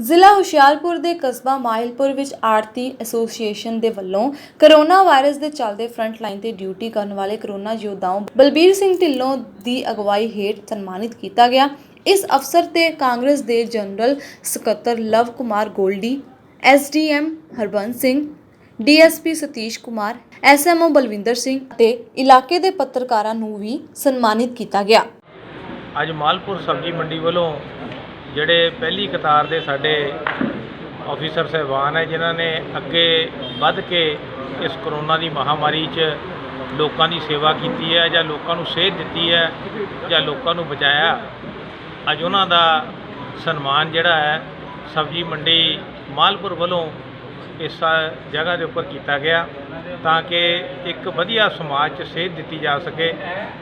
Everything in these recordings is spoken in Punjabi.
ਜ਼ਿਲ੍ਹਾ ਹੁਸ਼ਿਆਰਪੁਰ ਦੇ ਕਸਬਾ ਮਾਹਿਲਪੁਰ ਵਿੱਚ ਆੜਤੀ ਐਸੋਸੀਏਸ਼ਨ ਦੇ ਵੱਲੋਂ ਕਰੋਨਾ ਵਾਇਰਸ ਦੇ ਚੱਲਦੇ ਫਰੰਟ ਲਾਈਨ ਤੇ ਡਿਊਟੀ ਕਰਨ ਵਾਲੇ ਕਰੋਨਾ ਯੋਧਾਓ ਬਲਬੀਰ ਸਿੰਘ ਢਿੱਲੋਂ ਦੀ ਅਗਵਾਈ ਹੇਠ ਸਨਮਾਨਿਤ ਕੀਤਾ ਗਿਆ। ਇਸ ਅਵਸਰ ਤੇ ਕਾਂਗਰਸ ਦੇ ਜਨਰਲ ਸਕੱਤਰ Lav Kumar Goldy SDM Harbans Singh DSP Satish Kumar SMO Balwinder Singh ਅਤੇ ਇਲਾਕੇ ਦੇ ਪੱਤਰਕਾਰਾਂ ਨੂੰ ਵੀ ਸਨਮਾਨਿਤ ਕੀਤਾ ਗਿਆ। ਅੱਜ ਮਾਲਪੁਰ ਸਬਜ਼ੀ ਮੰਡੀ ਵੱਲੋਂ ਜਿਹੜੇ ਪਹਿਲੀ ਕਤਾਰ ਦੇ ਸਾਡੇ ਆਫੀਸਰ ਸਹਿਬਾਨ ਹੈ, ਜਿਨ੍ਹਾਂ ਨੇ ਅੱਗੇ ਵੱਧ ਕੇ ਇਸ ਕਰੋਨਾ ਦੀ ਮਹਾਮਾਰੀ 'ਚ ਲੋਕਾਂ ਦੀ ਸੇਵਾ ਕੀਤੀ ਹੈ ਜਾਂ ਲੋਕਾਂ ਨੂੰ ਸੇਧ ਦਿੱਤੀ ਹੈ ਜਾਂ ਲੋਕਾਂ ਨੂੰ ਬਚਾਇਆ, ਅੱਜ ਉਹਨਾਂ ਦਾ ਸਨਮਾਨ ਜਿਹੜਾ ਹੈ, ਸਬਜ਼ੀ ਮੰਡੀ ਮਾਲਪੁਰ ਵੱਲੋਂ ਇਸ ਜਗ੍ਹਾ ਦੇ ਉੱਪਰ ਕੀਤਾ ਗਿਆ। ਤਾਂ ਕਿ ਇੱਕ ਵਧੀਆ ਸਮਾਜ 'ਚ ਸੇਧ ਦਿੱਤੀ ਜਾ ਸਕੇ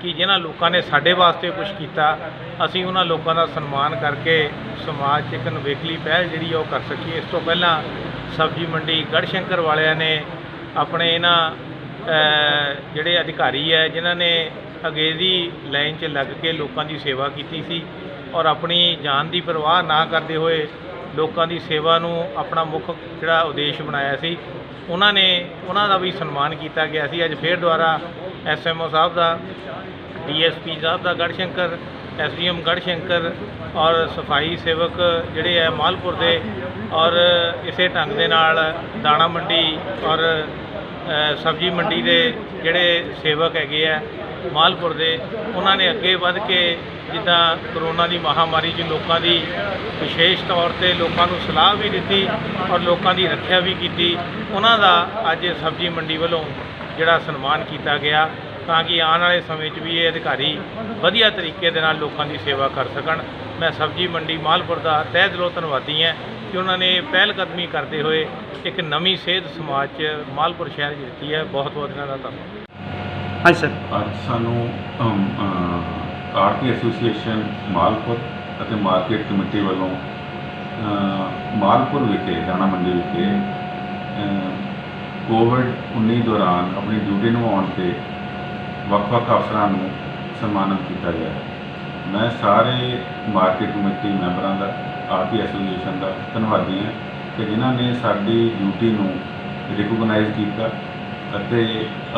ਕਿ ਜਿਨ੍ਹਾਂ ਲੋਕਾਂ ਨੇ ਸਾਡੇ ਵਾਸਤੇ ਕੁਝ ਕੀਤਾ, ਅਸੀਂ ਉਹਨਾਂ ਲੋਕਾਂ ਦਾ ਸਨਮਾਨ ਕਰਕੇ ਸਮਾਜ 'ਚ ਇੱਕ ਨਵੇਕਲੀ ਪਹਿਲ ਜਿਹੜੀ ਆ ਉਹ ਕਰ ਸਕੀਏ। ਇਸ ਤੋਂ ਪਹਿਲਾਂ ਸਬਜ਼ੀ ਮੰਡੀ ਗੜਸ਼ੰਕਰ ਵਾਲਿਆਂ ਨੇ ਆਪਣੇ ਇਹਨਾਂ ਜਿਹੜੇ ਅਧਿਕਾਰੀ ਹੈ, ਜਿਨ੍ਹਾਂ ਨੇ ਅੱਗੇ ਲਾਈਨ 'ਚ ਲੱਗ ਕੇ ਲੋਕਾਂ ਦੀ ਸੇਵਾ ਕੀਤੀ ਸੀ ਔਰ ਆਪਣੀ ਜਾਨ ਦੀ ਪਰਵਾਹ ਨਾ ਕਰਦੇ ਹੋਏ ਲੋਕਾਂ ਦੀ ਸੇਵਾ ਨੂੰ ਆਪਣਾ ਮੁੱਖ ਜਿਹੜਾ ਉਦੇਸ਼ ਬਣਾਇਆ ਸੀ ਉਹਨਾਂ ਨੇ, ਉਹਨਾਂ ਦਾ ਵੀ ਸਨਮਾਨ ਕੀਤਾ ਗਿਆ ਸੀ। ਅੱਜ ਫੇਰ ਦੁਆਰਾ ਐਸਐਮਓ ਸਾਹਿਬ ਦਾ ਡੀਐਸਪੀ ਸਾਹਿਬ ਦਾ ਗੜਸ਼ੰਕਰ ਐਸਡੀਐਮ ਗੜਸ਼ੰਕਰ ਔਰ ਸਫ਼ਾਈ ਸੇਵਕ ਜਿਹੜੇ ਹੈ ਮਾਲਪੁਰ ਦੇ ਔਰ ਇਸੇ ਢੰਗ ਦੇ ਨਾਲ ਦਾਣਾ ਮੰਡੀ ਔਰ ਸਬਜ਼ੀ ਮੰਡੀ ਦੇ ਜਿਹੜੇ ਸੇਵਕ ਹੈਗੇ ਆ ਮਾਲਪੁਰ ਦੇ, ਉਹਨਾਂ ਨੇ ਅੱਗੇ ਵੱਧ ਕੇ ਜਿੱਦਾਂ ਕਰੋਨਾ ਦੀ ਮਹਾਮਾਰੀ 'ਚ ਲੋਕਾਂ ਦੀ ਵਿਸ਼ੇਸ਼ ਤੌਰ ਤੇ ਲੋਕਾਂ ਨੂੰ ਸਲਾਹ ਵੀ ਦਿੱਤੀ ਔਰ ਲੋਕਾਂ ਦੀ ਰੱਖਿਆ ਵੀ ਕੀਤੀ ਉਹਨਾਂ ਦਾ ਅੱਜ ਸਬਜ਼ੀ ਮੰਡੀ ਵੱਲੋਂ ਜਿਹੜਾ ਸਨਮਾਨ ਕੀਤਾ ਗਿਆ ਤਾਂ ਕਿ ਆਉਣ ਵਾਲੇ ਸਮੇਂ 'ਚ ਵੀ ਇਹ ਅਧਿਕਾਰੀ ਵਧੀਆ ਤਰੀਕੇ ਦੇ ਨਾਲ ਲੋਕਾਂ ਦੀ ਸੇਵਾ ਕਰ ਸਕਣ। ਮੈਂ ਸਬਜ਼ੀ ਮੰਡੀ ਮਾਲਪੁਰ ਦਾ ਤਹਿ ਦਿਲੋਂ ਧੰਨਵਾਦੀ ਹਾਂ ਕਿ ਉਹਨਾਂ ਨੇ ਪਹਿਲ ਕਦਮੀ ਕਰਦੇ ਹੋਏ ਇੱਕ ਨਵੀਂ ਸਿਹਤ ਸਮਾਜ 'ਚ ਮਾਲਪੁਰ ਸ਼ਹਿਰ 'ਚ ਦਿੱਤੀ ਹੈ। ਬਹੁਤ ਬਹੁਤ ਇਹਨਾਂ ਦਾ ਧੰਨਵਾਦ। ਹਾਂਜੀ ਸਰ ਅੱਜ ਸਾਨੂੰ ਆੜਤੀ ਐਸੋਸੀਏਸ਼ਨ ਮਾਲਪੁਰ ਅਤੇ ਮਾਰਕੀਟ ਕਮੇਟੀ ਵੱਲੋਂ ਮਾਲਪੁਰ ਵਿਖੇ, ਦਾਣਾ ਮੰਡੀ ਵਿਖੇ ਕੋਵਿਡ 19 ਦੌਰਾਨ ਆਪਣੀ ਡਿਊਟੀ ਨਿਭਾਉਣ ਤੇ ਵੱਖ-ਵੱਖ ਅਫਸਰਾਂ ਨੂੰ ਸਨਮਾਨਿਤ ਕੀਤਾ ਗਿਆ ਹੈ। ਮੈਂ ਸਾਰੇ ਮਾਰਕੀਟ ਕਮੇਟੀ ਮੈਂਬਰਾਂ ਦਾ ਆੜਤੀ ਐਸੋਸੀਏਸ਼ਨ ਦਾ ਧੰਨਵਾਦੀ ਹਾਂ ਕਿ ਜਿਨ੍ਹਾਂ ਨੇ ਸਾਡੀ ਡਿਊਟੀ ਨੂੰ ਰਿਕੋਗਨਾਈਜ਼ ਕੀਤਾ ਅਤੇ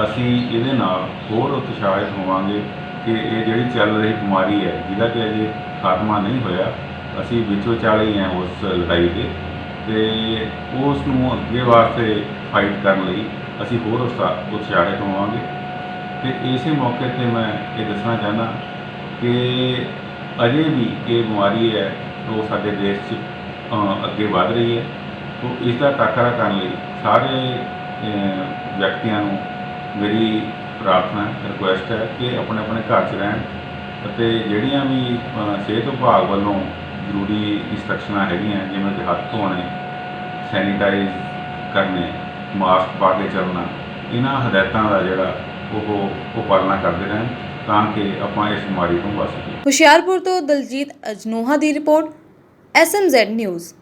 ਅਸੀਂ ਇਹਦੇ ਨਾਲ ਹੋਰ ਉਤਸ਼ਾਹਿਤ ਹੋਵਾਂਗੇ ਕਿ ਇਹ ਜਿਹੜੀ ਚੱਲ ਰਹੀ ਬਿਮਾਰੀ ਹੈ, ਜਿਹਦਾ ਕਿ ਅਜੇ ਖਾਤਮਾ ਨਹੀਂ ਹੋਇਆ, ਅਸੀਂ ਵਿੱਚ ਚਾਲੇ ਹਾਂ ਉਸ ਲੜਾਈ ਦੇ ਤੇ ਉਸ ਨੂੰ ਅੱਗੇ ਵਾਸਤੇ ਫਾਈਟ ਕਰਨ ਲਈ ਅਸੀਂ ਹੋਰ ਉਤਸ਼ਾ- ਉਤਸ਼ਾਹਿਤ ਹੋਵਾਂਗੇ। ਤੇ ਇਸੇ ਮੌਕੇ ਤੇ ਮੈਂ ਇਹ ਦੱਸਣਾ ਚਾਹੁੰਦਾ ਕਿ ਅਜੇ ਵੀ ਇਹ ਬਿਮਾਰੀ ਹੈ, ਉਹ ਸਾਡੇ ਦੇਸ਼ 'ਚ ਅੱਗੇ ਵਧ ਰਹੀ ਹੈ। ਤੋਂ ਇਸ ਦਾ ਟਾਕਰਾ ਕਰਨ ਲਈ ਸਾਰੇ ਵਿਅਕਤੀਆਂ ਨੂੰ ਮੇਰੀ ਪ੍ਰਾਰਥਨਾ ਰਿਕੁਐਸਟ ਹੈ ਕਿ ਆਪਣੇ ਆਪਣੇ ਘਰ 'ਚ ਰਹਿਣ ਅਤੇ ਜਿਹੜੀਆਂ ਵੀ ਸਿਹਤ ਵਿਭਾਗ ਵੱਲੋਂ ਜ਼ਰੂਰੀ ਇੰਸਟਰਕਸ਼ਨਾਂ ਹੈਗੀਆਂ, ਜਿਵੇਂ ਕਿ ਹੱਥ ਧੋਣੇ ਸੈਨੀਟਾਈਜ਼ ਕਰਨੇ ਮਾਸਕ ਪਾ ਕੇ ਚੱਲਣਾ, ਇਹਨਾਂ ਹਦਾਇਤਾਂ ਦਾ ਜਿਹੜਾ ਉਹ ਉਹ ਪਾਲਣਾ ਕਰਦੇ ਰਹਿਣ ਤਾਂ ਕਿ ਆਪਾਂ ਇਸ ਬਿਮਾਰੀ ਤੋਂ ਬਚ ਸਕੀਏ। ਹੁਸ਼ਿਆਰਪੁਰ ਤੋਂ ਦਲਜੀਤ ਅਜਨੋਹਾ ਦੀ ਰਿਪੋਰਟ ਐਸਐਮਜ਼ੈਡ ਨਿਊਜ਼